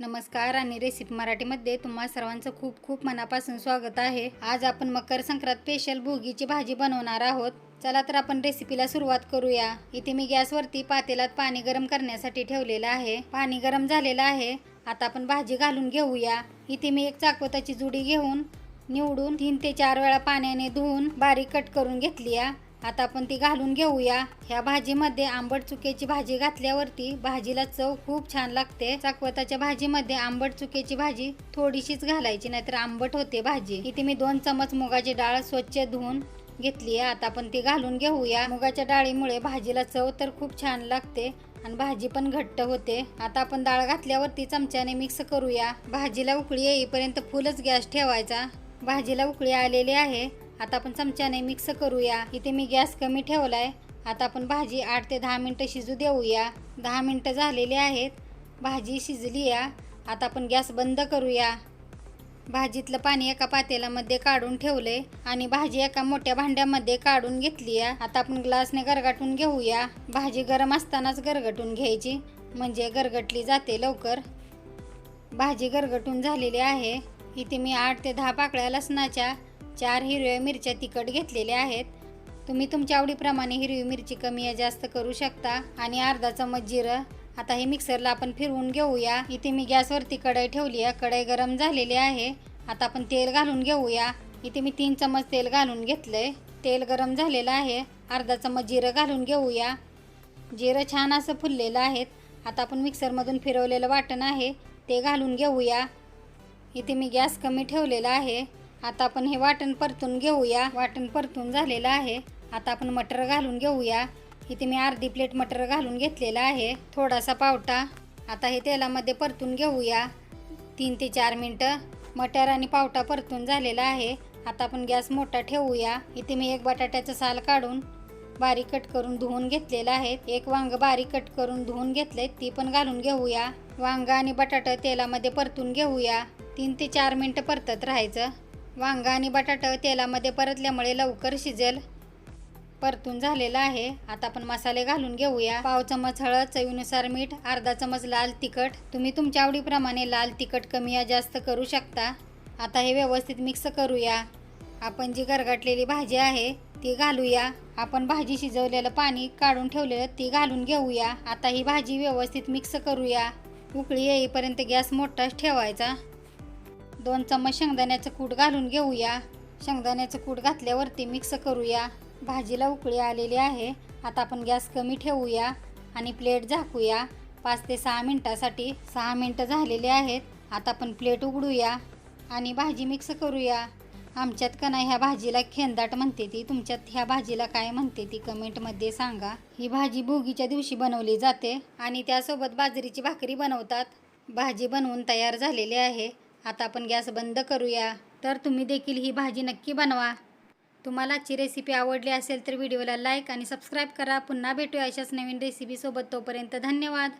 नमस्कार आणि रेसिपी मराठीमध्ये तुम्हा सर्वांचं खूप खूप मनापासून स्वागत आहे. आज आपण मकर संक्रांत स्पेशल भोगीची भाजी बनवणार आहोत. चला तर आपण रेसिपीला सुरुवात करूया. इथे मी गॅसवरती पातेलात पाणी गरम करण्यासाठी ठेवलेलं आहे. पाणी गरम झालेलं आहे. आता आपण भाजी घालून घेऊया. इथे मी एक चाकवताची जुडी घेऊन निवडून तीन ते चार वेळा पाण्याने धुवून बारीक कट करून घेतली आहे. आता आपण ती घालून घेऊया. ह्या भाजीमध्ये आंबट चुक्याची भाजी घातल्यावरती भाजीला चव खूप छान लागते. चाकवताच्या भाजीमध्ये आंबट चुक्याची भाजी थोडीशीच घालायची नाहीतर आंबट होते भाजी. इथे मी दोन चमच मुगाची डाळ स्वच्छ धुवून घेतली आहे. आता आपण ती घालून घेऊया. मुगाच्या डाळीमुळे भाजीला चव तर खूप छान लागते आणि भाजी पण घट्ट होते. आता आपण डाळ घातल्यावरती चमच्याने मिक्स करूया. भाजीला उकळी येईपर्यंत फुलच गॅस ठेवायचा. भाजीला उकळी आलेली आहे. आता आपण चमच्याने मिक्स करूया. इथे मी गॅस कमी ठेवला आहे आता आपण भाजी आठ ते दहा मिनटं शिजू देऊया. दहा मिनटं झालेली आहेत. भाजी शिजली या. आता आपण गॅस बंद करूया. भाजीतलं पाणी एका पातेल्यामध्ये काढून ठेवले आणि भाजी एका मोठ्या भांड्यामध्ये काढून घेतली आहे आता आपण ग्लासने गरगाटून घेऊया. भाजी गरम असतानाच गरगटून घ्यायची. म्हणजे गरगटली जाते लवकर. भाजी गरगटून झालेली आहे. इथे मी आठ ते दहा पाकळ्या लसणाच्या चार हिरव्या मिरच्या तिखट घेतलेल्या आहेत. तुम्ही तुमच्या आवडीप्रमाणे हिरवी मिरची कमी या जास्त करू शकता. आणि अर्धा चमच जिरं. आता हे मिक्सरला आपण फिरवून घेऊया. इथे मी गॅसवरती कढई ठेवली आहे. कढई गरम झालेली आहे. आता आपण तेल घालून घेऊया. इथे मी तीन चमच तेल घालून घेतलंय. तेल गरम झालेलं आहे. अर्धा चमच जिरं घालून घेऊया. जिरं छान असं फुललेलं आहेत. आता आपण मिक्सरमधून फिरवलेलं वाटण आहे. ते घालून घेऊया. इथे मी गॅस कमी ठेवलेला आहे. आता आपण हे वाटण परतून घेऊया. वाटण परतून झालेलं आहे. आता आपण मटर घालून घेऊया. इथे मी अर्धी प्लेट मटर घालून घेतलेला आहे. थोडासा पावटा. आता हे तेलामध्ये परतून घेऊया. तीन ते चार मिनटं. मटर आणि पावटा परतून झालेला आहे. आता आपण गॅस मोठा ठेवूया. इथे मी एक बटाट्याचं साल काढून बारीक कट करून धुवून घेतलेलं आहे. एक वांग बारीक कट करून धुवून घेतले ती पण घालून घेऊया. वांग आणि बटाटा तेलामध्ये परतून घेऊया. तीन ते चार मिनटं परतत राहायचं. वांगा आणि बटाटा तेलामध्ये परतल्यामुळे लवकर शिजेल. परतून झालेला आहे. आता आपण मसाले घालून घेऊया. पाव चमच हळद चवीनुसार मीठ अर्धा चमच लाल तिखट. तुम्ही तुमच्या आवडीप्रमाणे लाल तिखट कमी या जास्त करू शकता. आता हे व्यवस्थित मिक्स करूया. आपण जी गरगाटलेली भाजी आहे ती घालूया. आपण भाजी शिजवलेलं पाणी काढून ठेवलेलं ती घालून घेऊया. आता ही भाजी व्यवस्थित मिक्स करूया. उकळी येईपर्यंत गॅस मोठाच ठेवायचा. दोन चम्मच शेंगदाण्याचं कूट घालून घेऊया. शेंगदाण्याचं कूट घातल्यावरती मिक्स करूया. भाजीला उकळी आलेली आहे. आता आपण गॅस कमी ठेवूया आणि प्लेट झाकूया. पाच ते सहा मिनटासाठी सहा मिनटं झालेली आहेत. आता आपण प्लेट उघडूया आणि भाजी मिक्स करूया. आमच्यात का नाही ह्या भाजीला खेंदाट म्हणते ती. तुमच्यात ह्या भाजीला काय म्हणते ती कमेंटमध्ये सांगा. ही भाजी भोगीच्या दिवशी बनवली जाते आणि त्यासोबत बाजरीची भाकरी बनवतात. भाजी बनवून तयार झालेली आहे. आता आपण गॅस बंद करूया. तर तुम्ही देखील ही भाजी नक्की बनवा. तुम्हाला रेसिपी आवडली असेल तर व्हिडिओला लाईक आणि सबस्क्राईब करा. पुन्हा भेटूया अशाच नवीन रेसिपीसोबत तोपर्यंत धन्यवाद.